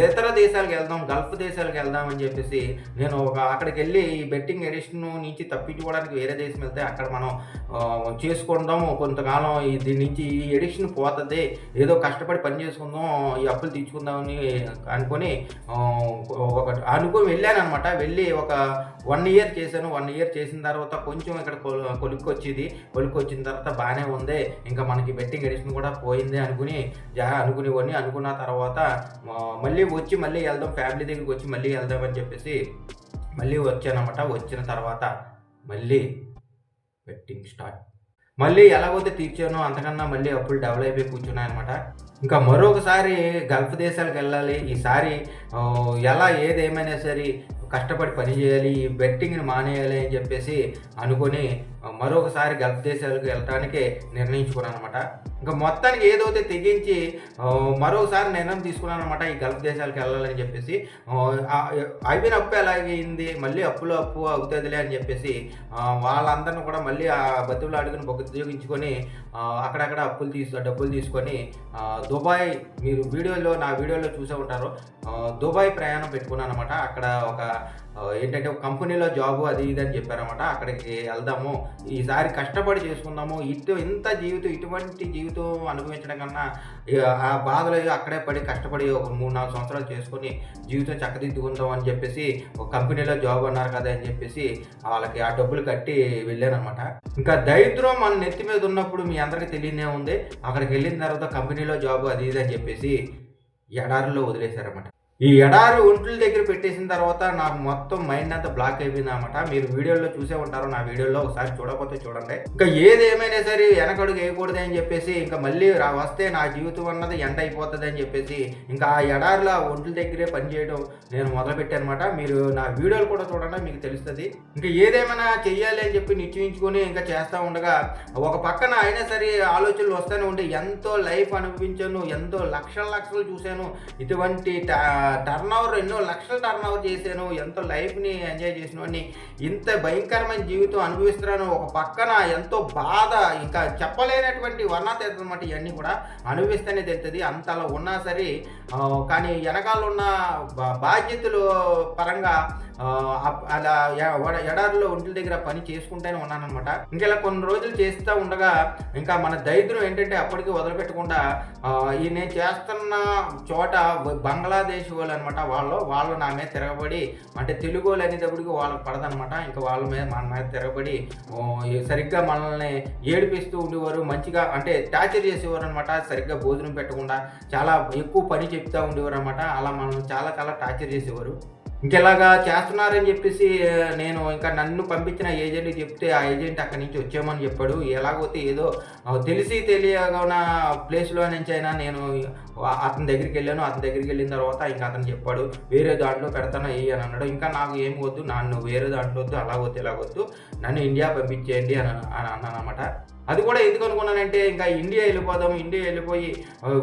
ఇతర దేశాలకు వెళ్దాం గల్ఫ్ దేశాలకు వెళ్దాం అని చెప్పేసి నేను ఒక అక్కడికి వెళ్ళి ఈ బెట్టింగ్ ఎడిషన్ నుంచి తప్పించుకోవడానికి వేరే దేశం వెళ్తే అక్కడ మనం ఆ, చేసుకుందాం కొంతకాలం దీని నుంచి ఈ ఎడిషన్ పోతుంది. ఏదో కష్టపడి పని చేసుకుందాం ఈ అప్పులు తీర్చుకుందామని అనుకొని ఒక అనుకుని వెళ్ళాను అనమాట వెళ్ళి ఒక వన్ ఇయర్ చేశాను. వన్ ఇయర్ చేసిన తర్వాత తర్వాత కొంచెం ఇక్కడ కొలు- కొలుక్కి వచ్చేది వచ్చిన తర్వాత బాగానే ఉంది. ఇంకా మనకి బెట్టింగ్ ఎడిషన్ కూడా పోయింది అనుకుని జా అనుకునేవన్నీ అనుకున్న తర్వాత మళ్ళీ వచ్చి మళ్ళీ వెళ్దాం. ఫ్యామిలీ దగ్గరికి వచ్చి మళ్ళీ వెళ్దాం అని చెప్పేసి మళ్ళీ వచ్చానమాట. వచ్చిన తర్వాత మళ్ళీ బెట్టింగ్ స్టార్ట్. మళ్ళీ ఎలాగైతే తీర్చానో అంతకన్నా మళ్ళీ అప్పుడు డెవలప్ అయిపోయి కూర్చున్నాయి అనమాట ఇంకా మరొకసారి గల్ఫ్ దేశాలకు వెళ్ళాలి. ఈసారి ఎలా ఎలా ఏదేమైనా సరే కష్టపడి పని చేయాలి ఈ బెట్టింగ్ని మానేయాలి అని చెప్పేసి అనుకొని మరొకసారి గల్ఫ్ దేశాలకు వెళ్ళటానికి నిర్ణయించుకున్నాను అనమాట ఇంకా మొత్తానికి ఏదైతే తెగించి మరోసారి మరొకసారి నిర్ణయం తీసుకున్నాను అనమాట ఈ గల్ఫ్ దేశాలకు వెళ్ళాలని చెప్పేసి అయిపోయిన అప్పు ఎలాగైంది మళ్ళీ అప్పులు అప్పు అవుతుందిలే అని చెప్పేసి వాళ్ళందరిని కూడా మళ్ళీ ఆ బతువులు అడుగుని ఉపయోగించుకొని అక్కడక్కడ అప్పులు తీసు డబ్బులు తీసుకొని దుబాయ్ మీరు వీడియోలో నా వీడియోలో చూసే ఉంటారు. దుబాయ్ ప్రయాణం పెట్టుకున్నాను అనమాట అక్కడ ఒక ఏంటంటే ఒక కంపెనీలో జాబు అది ఇది అని చెప్పారనమాట అక్కడికి వెళ్దాము. ఈసారి కష్టపడి చేసుకుందాము. ఇటు ఇంత జీవితం ఇటువంటి జీవితం అనుభవించడం కన్నా ఆ బాధలు అక్కడే పడి కష్టపడి ఒక మూడు నాలుగు సంవత్సరాలు చేసుకొని జీవితం చక్కదిద్దుకుందాం అని చెప్పేసి ఒక కంపెనీలో జాబ్ అన్నారు కదా అని చెప్పేసి వాళ్ళకి ఆ డబ్బులు కట్టి వెళ్ళానమాట ఇంకా దరిద్రం మన నెత్తి మీద ఉన్నప్పుడు మీ అందరికీ తెలియనే ఉంది. అక్కడికి వెళ్ళిన తర్వాత కంపెనీలో జాబ్ అది ఇది అని చెప్పేసి ఎడారిలో వదిలేశారన్నమాట. ఈ ఎడారి ఒంట్ల దగ్గర పెట్టేసిన తర్వాత నాకు మొత్తం మైండ్ అంతా బ్లాక్ అయిపోయింది అనమాట మీరు వీడియోలో చూసే ఉంటారు నా వీడియోలో ఒకసారి చూడకపోతే చూడండి. ఇంకా ఏది ఏమైనా సరే వెనకడుగు వేయకూడదు అని చెప్పేసి ఇంకా మళ్ళీ రా వస్తే నా జీవితం అన్నది ఎండ అయిపోతుంది అని చెప్పేసి ఇంకా ఆ ఎడారిలో ఆ ఒంట్ల దగ్గరే పనిచేయడం నేను మొదలుపెట్టాను అనమాట మీరు నా వీడియోలు కూడా చూడండి మీకు తెలుస్తుంది. ఇంకా ఏదేమైనా చెయ్యాలి అని చెప్పి నిశ్చయించుకొని ఇంకా చేస్తూ ఉండగా ఒక పక్కన అయినా సరే ఆలోచనలు వస్తూనే ఉంటే ఎంతో లైఫ్ అనిపించాను ఎంతో లక్షల లక్షలు చూశాను. ఇటువంటి టర్న్ ఓవర్ ఎన్నో లక్షల టర్న్ ఓవర్ చేశాను ఎంతో లైఫ్ని ఎంజాయ్ చేసిన వాడిని ఇంత భయంకరమైన జీవితం అనుభవిస్తున్నాను. ఒక పక్కన ఎంతో బాధ ఇంకా చెప్పలేనటువంటి వర్ణాతీతం అనమాట ఇవన్నీ కూడా అనుభవిస్తేనే తెలుస్తుంది. అంతలా ఉన్నా సరే కానీ వెనకాల ఉన్న బా- బాధ్యతలు పరంగా అలా ఎ- వడ- ఎడారిలో ఒంటి దగ్గర పని చేసుకుంటూనే ఉన్నానమాట ఇంకా ఇలా కొన్ని రోజులు చేస్తూ ఉండగా ఇంకా మన దరిద్రం ఏంటంటే అప్పటికి వదిలిపెట్టకుండా ఈ నేను చేస్తున్న చోట బంగ్లాదేశ్ వాళ్ళు అనమాట వాళ్ళు వాళ్ళు నా మీద తిరగబడి అంటే తెలుగు వాళ్ళు అనేటప్పటికి వాళ్ళకి పడదనమాట. ఇంకా వాళ్ళ మీద మన మీద తిరగబడి సరిగ్గా మనల్ని ఏడిపిస్తూ ఉండేవారు మంచిగా అంటే టార్చర్ చేసేవారు అనమాట సరిగ్గా భోజనం పెట్టకుండా చాలా ఎక్కువ పని చెప్తూ ఉండేవారు అనమాట అలా మనం చాలా చాలా టార్చర్ చేసేవారు. ఇంకెలాగా చేస్తున్నారని చెప్పేసి నేను ఇంకా నన్ను పంపించిన ఏజెంట్ చెప్తే ఆ ఏజెంట్ అక్కడి నుంచి వచ్చామని చెప్పాడు. ఎలాగోతే ఏదో తెలిసి తెలియగన ప్లేస్లో నుంచి అయినా నేను అతని దగ్గరికి వెళ్ళాను. అతని దగ్గరికి వెళ్ళిన తర్వాత ఇంకా అతను చెప్పాడు వేరే దాంట్లో పెడతాను ఏ అని అన్నాడు. ఇంకా నాకు ఏం వద్దు నన్ను వేరే దాంట్లో వద్దు అలాగొద్దు ఇలాగొద్దు నన్ను ఇండియా పంపించేయండి అని అని అన్నాను అనమాట అది కూడా ఎందుకు అనుకున్నానంటే ఇంకా ఇండియా వెళ్ళిపోదాం ఇండియా వెళ్ళిపోయి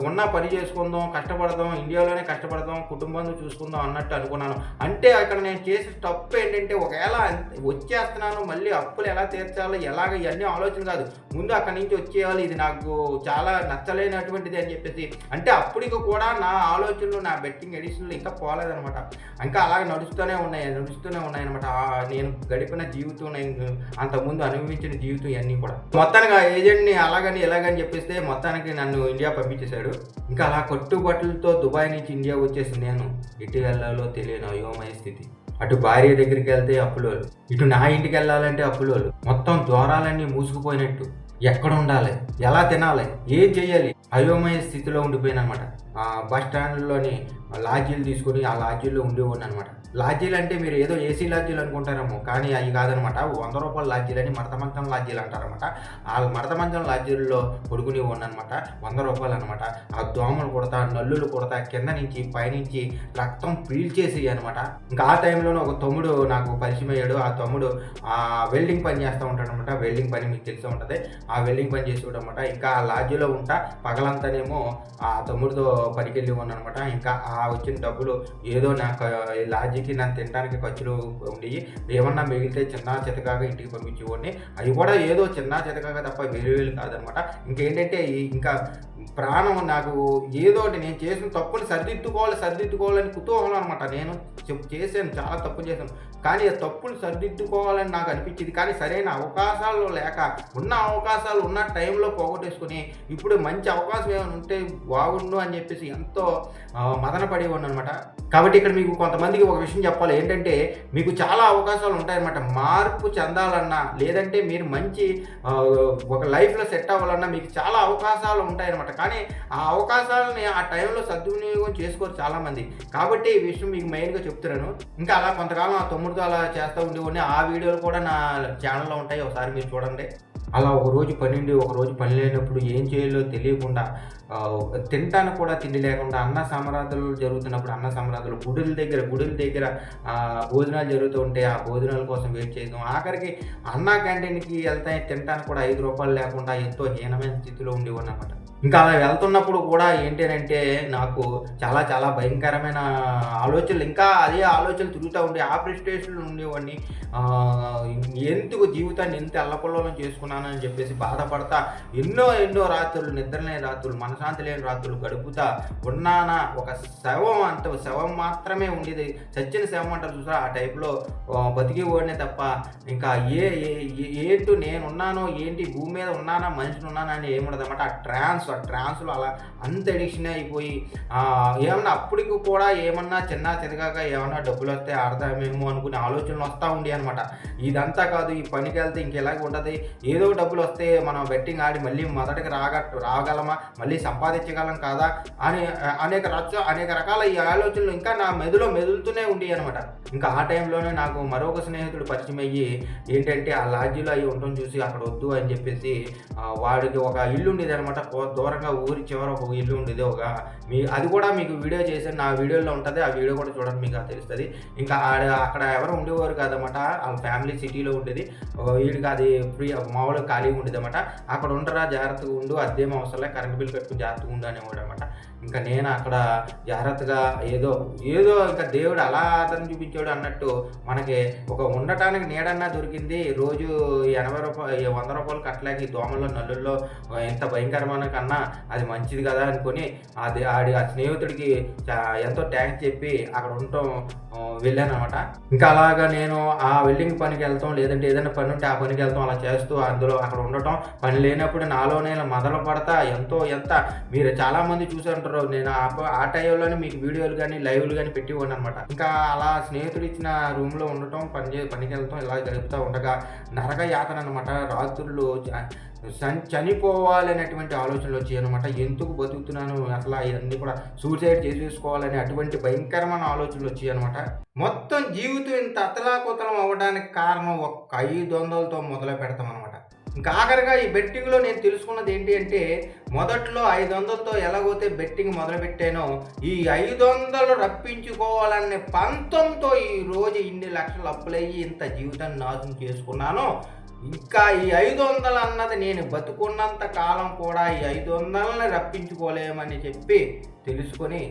ఉన్న పని చేసుకుందాం కష్టపడదాం ఇండియాలోనే కష్టపడదాం కుటుంబాన్ని చూసుకుందాం అన్నట్టు అనుకున్నాను. అంటే అక్కడ నేను చేసే తప్పు ఏంటంటే ఒకవేళ వచ్చేస్తున్నాను మళ్ళీ అప్పులు ఎలా తీర్చాలో ఎలాగ ఇవన్నీ ఆలోచన కాదు. ముందు అక్కడి నుంచి వచ్చేయాలి ఇది నాకు చాలా నచ్చలేనటువంటిది అని చెప్పేసి. అంటే అప్పటికి కూడా నా ఆలోచనలు నా బెట్టింగ్ ఎడిషన్లు ఇంకా పోలేదనమాట ఇంకా అలాగే నడుస్తూనే ఉన్నాయి నడుస్తూనే ఉన్నాయి అనమాట నేను గడిపిన జీవితం నేను అంతకుముందు అనుభవించిన జీవితం ఇవన్నీ కూడా. మొత్తానికి ఆ ఏజెంట్ని అలాగని ఇలాగని చెప్పేస్తే మొత్తానికి నన్ను ఇండియా పంపించేశాడు. ఇంకా అలా కట్టుబట్టలతో దుబాయ్ నుంచి ఇండియా వచ్చేసి నేను. ఇటు వెళ్ళాలో తెలియని అయోమయ స్థితి. అటు భార్య దగ్గరికి వెళ్తే అప్పులోలు ఇటు నా ఇంటికి వెళ్ళాలంటే అప్పులోలు మొత్తం ద్వారాలన్నీ మూసుకుపోయినట్టు. ఎక్కడ ఉండాలి? ఎలా తినాలి? ఏం చేయాలి? అయోమయ స్థితిలో ఉండిపోయాను అనమాట బస్ స్టాండ్లోని లాడ్జీలు తీసుకొని ఆ లాడ్జీల్లో ఉండేవాడిని అనమాట లాడ్జీలు అంటే మీరు ఏదో ఏసీ లాడ్జీలు అనుకుంటారేమో కానీ అవి కాదనమాట. వంద రూపాయల లాడ్జీలు అని మడత మంచం లాడ్జీలు అంటారనమాట ఆ మడత మంచం లాడ్జీల్లో పడుకుని అనమాట వంద రూపాయలు అనమాట ఆ దోమలు కొడతా నల్లులు కొడతా కింద నుంచి పైనుంచి రక్తం పీల్చేసి అనమాట ఇంకా ఆ టైంలోనే ఒక తమ్ముడు నాకు పరిచయం అయ్యాడు. ఆ తమ్ముడు ఆ వెల్డింగ్ పని చేస్తూ ఉంటాడనమాట వెల్డింగ్ పని మీకు తెలిసే ఉంటుంది. ఆ వెల్డింగ్ పని చేసేవాడు అనమాట ఇంకా ఆ లాడ్జీలో ఉంటా పగలంతానేమో ఆ తమ్ముడితో పనికెళ్ళి అనమాట ఇంకా ఆ వచ్చిన డబ్బులు ఏదో నాకు లాడ్జీ నుంచి నన్ను తినడానికి ఖర్చులు ఉండేవి ఏమన్నా మిగిలితే చిన్న చితకాగా ఇంటికి పంపించేవాడిని. అవి కూడా ఏదో చిన్న చితకాగా తప్ప వేలు వేలు కాదనమాట. ఇంకేంటంటే ఇంకా ప్రాణం నాకు ఏదో ఒకటి నేను చేసిన తప్పుని సరిదిద్దుకోవాలి సరిదిద్దుకోవాలని కుతూహలం అనమాట నేను చేశాను చాలా తప్పు చేశాను. కానీ ఆ తప్పులు సరిదిద్దుకోవాలని నాకు అనిపించింది. కానీ సరైన అవకాశాలు లేక ఉన్న అవకాశాలు ఉన్న టైంలో పోగొట్టేసుకుని ఇప్పుడు మంచి అవకాశం ఏమైనా ఉంటే బాగుండు అని చెప్పేసి ఎంతో ఆ, మదన అనమాట కాబట్టి ఇక్కడ మీకు కొంతమందికి ఒక విషయం చెప్పాలి. ఏంటంటే మీకు చాలా అవకాశాలు ఉంటాయన్నమాట. మార్పు చెందాలన్నా లేదంటే మీరు మంచి ఒక లైఫ్లో సెట్ అవ్వాలన్నా మీకు చాలా అవకాశాలు ఉంటాయన్నమాట. కానీ ఆ అవకాశాలని ఆ టైంలో సద్వినియోగం చేసుకోరు చాలామంది. కాబట్టి ఈ విషయం మీకు మెయిన్గా చెప్తున్నాను. ఇంకా అలా కొంతకాలం ఆ తమ్ముడితో అలా చేస్తూ ఉండేవాడిని. ఆ వీడియోలు కూడా నా ఛానల్లో ఉంటాయి. ఒకసారి మీరు చూడండి. అలా ఒక రోజు పనిండి ఒక రోజు పని లేనప్పుడు ఏం చేయాలో తెలియకుండా ఆ, తినటానికి కూడా తిండి లేకుండా అన్న సమరాధులు జరుగుతున్నప్పుడు అన్న సమరాధులు గుడుల దగ్గర గుడుల దగ్గర భోజనాలు జరుగుతూ ఉంటే ఆ భోజనాల కోసం వెయిట్ చేయడం ఆఖరికి అన్న క్యాంటీన్కి వెళ్తాయి తినటానికి కూడా ఐదు రూపాయలు లేకుండా ఎంతో హీనమైన స్థితిలో ఉండేవాడిని అనమాట ఇంకా అలా వెళ్తున్నప్పుడు కూడా ఏంటి అని అంటే నాకు చాలా చాలా భయంకరమైన ఆలోచనలు. ఇంకా అదే ఆలోచనలు తిరుగుతూ ఉండే. ఆ ప్రెస్టేషన్లు ఉండేవాడిని. ఎందుకు జీవితాన్ని ఎంత అల్లకొల్లోలం చేసుకున్నానని చెప్పేసి బాధపడతా ఎన్నో ఎన్నో రాత్రులు నిద్రలేని రాత్రులు మనశాంతి లేని రాత్రులు గడుపుతా ఉన్నానా? ఒక శవం అంత శవం మాత్రమే ఉండేది. చచ్చిన శవం అంటారు చూసారా? ఆ టైప్లో బతికి ఓడినే తప్ప ఇంకా ఏ ఏ- ఏంటో నేను ఉన్నానో ఏంటి భూమి మీద ఉన్నానా మనిషిని ఉన్నానా అని ఏముండదు అనమాట ఆ ట్రాన్స్ ఆ ట్రాన్స్లో అలా అంత ఎడిక్షన్ అయిపోయి ఏమన్నా అప్పటికి కూడా ఏమన్నా చిన్న చిన్నగా ఏమన్నా డబ్బులు వస్తే ఆడదామేమో అనుకునే ఆలోచనలు వస్తూ ఉండి అనమాట ఇదంతా కాదు ఈ పనికి వెళ్తే ఇంకెలాగ ఉంటుంది? ఏదో డబ్బులు వస్తే మనం బెట్టింగ్ ఆడి మళ్ళీ మొదటికి రాగ రాగలమా? మళ్ళీ సంపాదించగలం కాదా? అని అనేక రచ అనేక రకాల ఈ ఆలోచనలు ఇంకా నా మెదులో మెదులుతూనే ఉండి అనమాట ఇంకా ఆ టైంలోనే నాకు మరొక స్నేహితుడు పరిచయం అయ్యి ఏంటంటే ఆ లాడ్జీలో అవి ఉండడం చూసి అక్కడ వద్దు అని చెప్పేసి వాడికి ఒక ఇల్లు ఉండేది అనమాట దూరంగా ఊరి చివర ఒక ఇల్లు ఉండేది ఒక మీ అది కూడా మీకు వీడియో చేశాను నా వీడియోలో ఉంటుంది ఆ వీడియో కూడా చూడండి మీకు తెలుస్తుంది. ఇంకా ఆడ అక్కడ ఎవరు ఉండేవారు కాదన్నమాట వాళ్ళ ఫ్యామిలీ సిటీలో ఉండేది. వీడికి అది ఫ్రీ మామూలుగా ఖాళీగా ఉండేది అనమాట అక్కడ ఉండరా జాగ్రత్తగా ఉండు అదేం అవసరం కరెంట్ బిల్ కట్టుకుని జాగ్రత్తగా ఉండు అనేవాడు అనమాట ఇంకా నేను అక్కడ జాగ్రత్తగా ఏదో ఏదో ఇంకా దేవుడు అలా అతను చూపించాడు అన్నట్టు మనకి ఒక ఉండటానికి నీడన్నా దొరికింది. రోజు ఎనభై రూపాయలు వంద రూపాయలు కట్టలేక ఈ దోమల్లో నల్లుల్లో ఎంత భయంకరమైన కన్నా అది మంచిది కదా అనుకొని అది ఆడి ఆ స్నేహితుడికి చా- ఎంతో ట్యాంక్ చెప్పి అక్కడ ఉండటం వెళ్ళాను అనమాట ఇంకా అలాగా నేను ఆ వెల్డింగ్ పనికి వెళ్తాం లేదంటే ఏదైనా పని ఉంటే ఆ పనికి వెళ్తాం అలా చేస్తూ అందులో అక్కడ ఉండటం. పని లేనప్పుడు నాలోనే మొదలు పడతా ఎంతో ఎంత. మీరు చాలా మంది చూసి నేను ఆ ఆ టైంలోనే మీకు వీడియోలు కానీ లైవ్లు కానీ పెట్టి అనమాట ఇంకా అలా స్నేహితుడు ఇచ్చిన రూమ్లో ఉండటం పని చే పనికి వెళ్తాం ఇలా గడుపుతూ ఉండగా నరక యాతన అనమాట రాత్రులు చనిపోవాలనేటువంటి ఆలోచనలు వచ్చాయి అనమాట ఎందుకు బతుకుతున్నాను? అసలు ఇవన్నీ కూడా సూసైడ్ చేసేసుకోవాలని అటువంటి భయంకరమైన ఆలోచనలు వచ్చాయి అనమాట మొత్తం జీవితం ఇంత అతలాకుతలం అవ్వడానికి కారణం ఒక ఐదు వందలతో మొదలు పెడతాం అనమాట ఇంకా ఆఖరిగా ఈ బెట్టింగ్లో నేను తెలుసుకున్నది ఏంటి అంటే మొదట్లో ఐదు వందలతో ఎలాగైతే బెట్టింగ్ మొదలుపెట్టానో ఈ ఐదు వందలు రప్పించుకోవాలనే పంతంతో ఈ రోజు ఇన్ని లక్షలు అప్పులయ్యి ఇంత జీవితాన్ని నాశనం చేసుకున్నానో ఇంకా ఈ ఐదు వందలు అన్నది నేను బతుకున్నంత కాలం కూడా ఈ ఐదు వందలని రప్పించుకోలేమని చెప్పి తెలుసుకొని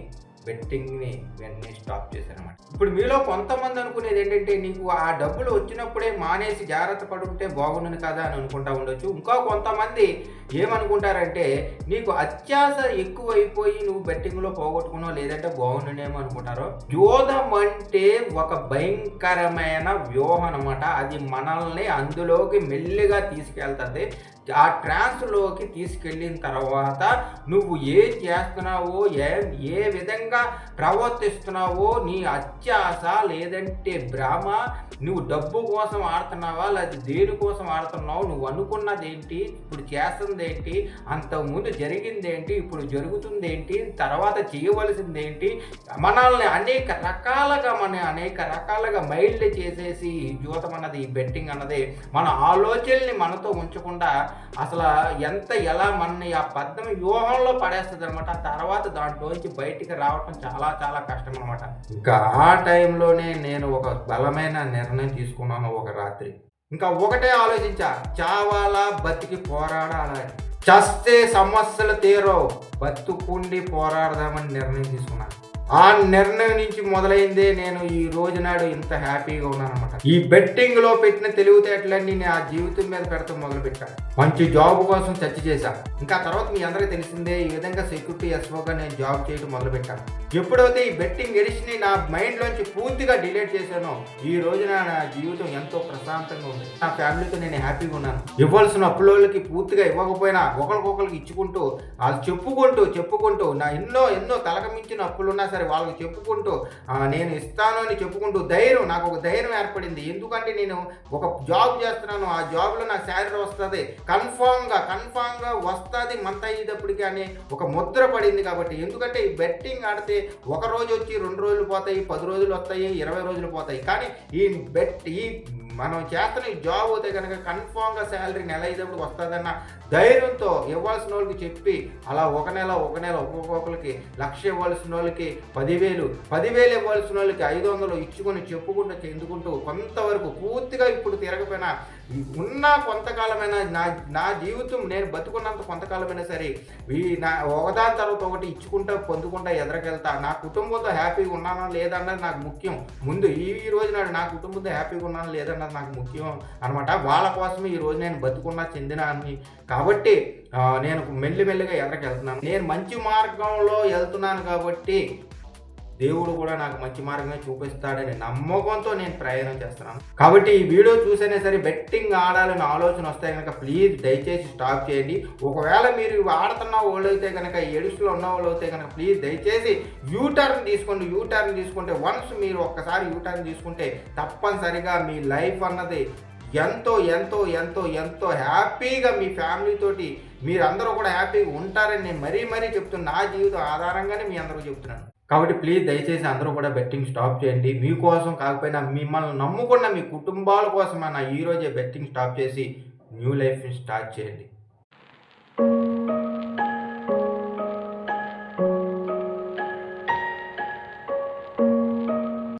బెట్టింగ్ని వెంటనే స్టాప్ చేశాను అనమాట ఇప్పుడు మీలో కొంతమంది అనుకునేది ఏంటంటే నీకు ఆ డబ్బులు వచ్చినప్పుడే మానేసి జాగ్రత్త పడుంటే బాగుండును కదా అని అనుకుంటా ఉండొచ్చు. ఇంకా కొంతమంది ఏమనుకుంటారంటే నీకు అత్యాశ ఎక్కువైపోయి నువ్వు బెట్టింగ్లో పోగొట్టుకున్నావు లేదంటే బాగుండునేమో అనుకుంటారు. యోధం అంటే ఒక భయంకరమైన వ్యూహం అనమాట అది మనల్ని అందులోకి మెల్లిగా తీసుకెళ్తుంది. ఆ ట్రాన్స్లోకి తీసుకెళ్ళిన తర్వాత నువ్వు ఏం చేస్తున్నావో ఏ ఏ విధంగా ప్రవర్తిస్తున్నావో నీ అత్యాస లేదంటే భ్రమ నువ్వు డబ్బు కోసం ఆడుతున్నావా లేదా దేనికోసం ఆడుతున్నావు నువ్వు అనుకున్నది ఏంటి ఇప్పుడు చేస్తుంది ఏంటి అంతకుముందు జరిగింది ఏంటి ఇప్పుడు జరుగుతుంది ఏంటి తర్వాత చేయవలసింది ఏంటి మనల్ని అనేక రకాలుగా మన అనేక రకాలుగా మైల్డ్ చేసేసి ఈ జూతం అన్నది ఈ బెట్టింగ్ అన్నది మన ఆలోచనల్ని మనతో ఉంచకుండా అసలు ఎంత ఎలా మనని ఆ పద్దం వ్యూహంలో పడేస్తుంది అనమాట తర్వాత దాంట్లోంచి బయటికి రావటం చాలా చాలా కష్టం అనమాట ఇంకా ఆ టైంలోనే నేను ఒక బలమైన నిర్ణయం తీసుకున్నాను ఒక రాత్రి. ఇంకా ఒకటే ఆలోచించా చావాలా బతికి పోరాడాలని చస్తే సమస్యలు తీరో బతుకుండి పోరాడదామని నిర్ణయం తీసుకున్నాను. ఆ నిర్ణయం నుంచి మొదలైందే నేను ఈ రోజు నాడు ఇంత హ్యాపీగా ఉన్నాను అనమాట ఈ బెట్టింగ్లో పెట్టిన తెలివితేటలన్నీ నేను ఆ జీవితం మీద పెడతాం మొదలు పెట్టాను మంచి జాబ్ కోసం చర్చ చేశాను ఇంకా తర్వాత మీ అందరికీ తెలిసిందే ఈ విధంగా సెక్యూరిటీ ఎస్ఓగా నేను జాబ్ చేయడం మొదలు పెట్టాను ఎప్పుడైతే ఈ బెట్టింగ్ ఎడిషన్ నా మైండ్ లోంచి పూర్తిగా డిలీట్ చేశానో ఈ రోజున నా జీవితం ఎంతో ప్రశాంతంగా ఉంది. నా ఫ్యామిలీతో నేను హ్యాపీగా ఉన్నాను. ఇవ్వాల్సిన అప్పులోళ్ళకి పూర్తిగా ఇవ్వకపోయినా ఒకరికొకరికి ఇచ్చుకుంటూ వాళ్ళు చెప్పుకుంటూ చెప్పుకుంటూ నా ఎన్నో ఎన్నో తలకమించిన అప్పులున్నా సరే వాళ్ళకి చెప్పుకుంటూ నేను ఇస్తాను అని చెప్పుకుంటూ ధైర్యం నాకు ఒక ధైర్యం ఏర్పడింది. ఎందుకంటే నేను ఒక జాబ్ చేస్తున్నాను ఆ జాబ్లో నాకు శాలరీ వస్తుంది. కన్ఫామ్గా కన్ఫామ్గా వస్తుంది మంత్ అయ్యేటప్పటికి అని ఒక ముద్ర పడింది కాబట్టి ఎందుకంటే ఈ బెట్టింగ్ ఆడితే ఒక రోజు వచ్చి రెండు రోజులు పోతాయి పది రోజులు వస్తాయి ఇరవై రోజులు పోతాయి. కానీ ఈ బెట్ ఈ మనం చేస్తున్న ఈ జాబ్ అయితే కనుక కన్ఫామ్గా శాలరీ నెల అయ్యేటప్పుడు వస్తుందన్న ధైర్యంతో ఇవ్వాల్సిన వాళ్ళకి చెప్పి అలా ఒక నెల ఒక నెల ఒక్కొక్కరికి లక్ష ఇవ్వాల్సిన వాళ్ళకి పదివేలు పదివేలు ఇవ్వాల్సిన వాళ్ళకి ఐదు వందలు ఇచ్చుకొని చెప్పుకుంటూ చెందుకుంటూ కొంతవరకు పూర్తిగా ఇప్పుడు తిరగపోయినా ఉన్న కొంతకాలమైనా నా నా జీవితం నేను బతుకున్నంత కొంతకాలమైనా సరే ఈ నా ఒకదాని తర్వాత ఒకటి ఇచ్చుకుంటా పొందుకుంటా ఎదరకెళ్తా నా కుటుంబంతో హ్యాపీగా ఉన్నానా లేదన్నది నాకు ముఖ్యం. ముందు ఈ ఈ రోజు నాడు నా కుటుంబంతో హ్యాపీగా ఉన్నానా లేదన్నది నాకు ముఖ్యం అనమాట వాళ్ళ కోసమే ఈ రోజు నేను బతుకున్నా చెందినా అని కాబట్టి నేను మెల్లిమెల్లిగా ఎదరకెళ్తున్నాను నేను మంచి మార్గంలో వెళ్తున్నాను కాబట్టి దేవుడు కూడా నాకు మంచి మార్గమే చూపిస్తాడని నమ్మకంతో నేను ప్రయాణం చేస్తున్నాను. కాబట్టి ఈ వీడియో చూసైనా సరే బెట్టింగ్ ఆడాలని ఆలోచన వస్తే కనుక ప్లీజ్ దయచేసి స్టాప్ చేయండి. ఒకవేళ మీరు ఆడుతున్న వాళ్ళు అయితే కనుక ఎడిషన్లో ఉన్న వాళ్ళు అయితే కనుక ప్లీజ్ దయచేసి యూ టర్న్ తీసుకోండి యూ టర్న్ తీసుకుంటే వన్స్ మీరు ఒక్కసారి యూ టర్న్ తీసుకుంటే తప్పనిసరిగా మీ లైఫ్ అన్నది ఎంతో ఎంతో ఎంతో ఎంతో హ్యాపీగా మీ ఫ్యామిలీతోటి మీరందరూ కూడా హ్యాపీగా ఉంటారని నేను మరీ మరీ చెప్తున్నా. నా జీవితం ఆధారంగానే మీ అందరూ చెప్తున్నాను. కాబట్టి ప్లీజ్ దయచేసి అందరూ కూడా బెట్టింగ్ స్టాప్ చేయండి. మీకోసం కాకపోయినా మిమ్మల్ని నమ్ముకున్న మీ కుటుంబాల కోసమైనా అయినా ఈరోజే బెట్టింగ్ స్టాప్ చేసి న్యూ లైఫ్ని స్టార్ట్ చేయండి.